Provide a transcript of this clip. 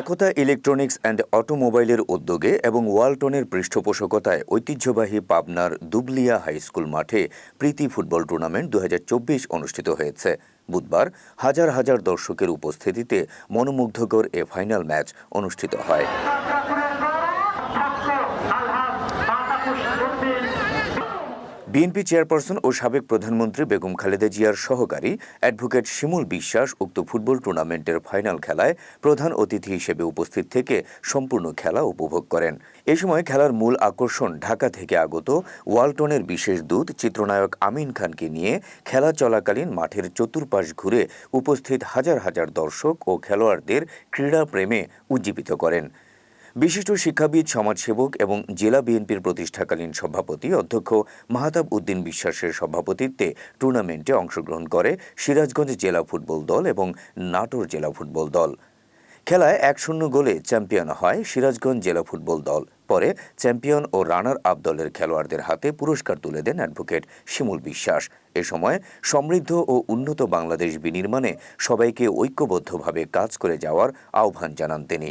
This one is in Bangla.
একতা ইলেকট্রনিক্স অ্যান্ড অটোমোবাইলের উদ্যোগে এবং ওয়ালটনের পৃষ্ঠপোষকতায় ঐতিহ্যবাহী পাবনার দুবলিয়া হাইস্কুল মাঠে প্রীতি ফুটবল টুর্নামেন্ট দু হাজার চব্বিশ অনুষ্ঠিত হয়েছে। বুধবার হাজার হাজার দর্শকের উপস্থিতিতে মনোমুগ্ধকর এ ফাইনাল ম্যাচ অনুষ্ঠিত হয়। বিএনপি চেয়ারপারসন ও সাবেক প্রধানমন্ত্রী বেগম খালেদা জিয়ার সহকারী অ্যাডভোকেট শিমুল বিশ্বাস উক্ত ফুটবল টুর্নামেন্টের ফাইনাল খেলায় প্রধান অতিথি হিসেবে উপস্থিত থেকে সম্পূর্ণ খেলা উপভোগ করেন। এ সময় খেলার মূল আকর্ষণ ঢাকা থেকে আগত ওয়ালটনের বিশেষ দূত চিত্রনায়ক আমিন খানকে নিয়ে খেলা চলাকালীন মাঠের চতুর্পাশ ঘুরে উপস্থিত হাজার হাজার দর্শক ও খেলোয়াড়দের ক্রীড়া প্রেমে উজ্জীবিত করেন। বিশিষ্ট শিক্ষাবিদ, সমাজসেবক এবং জেলা বিএনপির প্রতিষ্ঠাকালীন সভাপতি অধ্যক্ষ মাহতাব উদ্দিন বিশ্বাসের সভাপতিত্বে টুর্নামেন্টে অংশগ্রহণ করে সিরাজগঞ্জ জেলা ফুটবল দল এবং নাটোর জেলা ফুটবল দল। খেলায় এক শূন্য গোলে চ্যাম্পিয়ন হয় সিরাজগঞ্জ জেলা ফুটবল দল। পরে চ্যাম্পিয়ন ও রানার আপ দলের খেলোয়াড়দের হাতে পুরস্কার তুলে দেন অ্যাডভোকেট শিমুল বিশ্বাস। এ সময় সমৃদ্ধ ও উন্নত বাংলাদেশ বিনির্মাণে সবাইকে ঐক্যবদ্ধভাবে কাজ করে যাওয়ার আহ্বান জানান তিনি।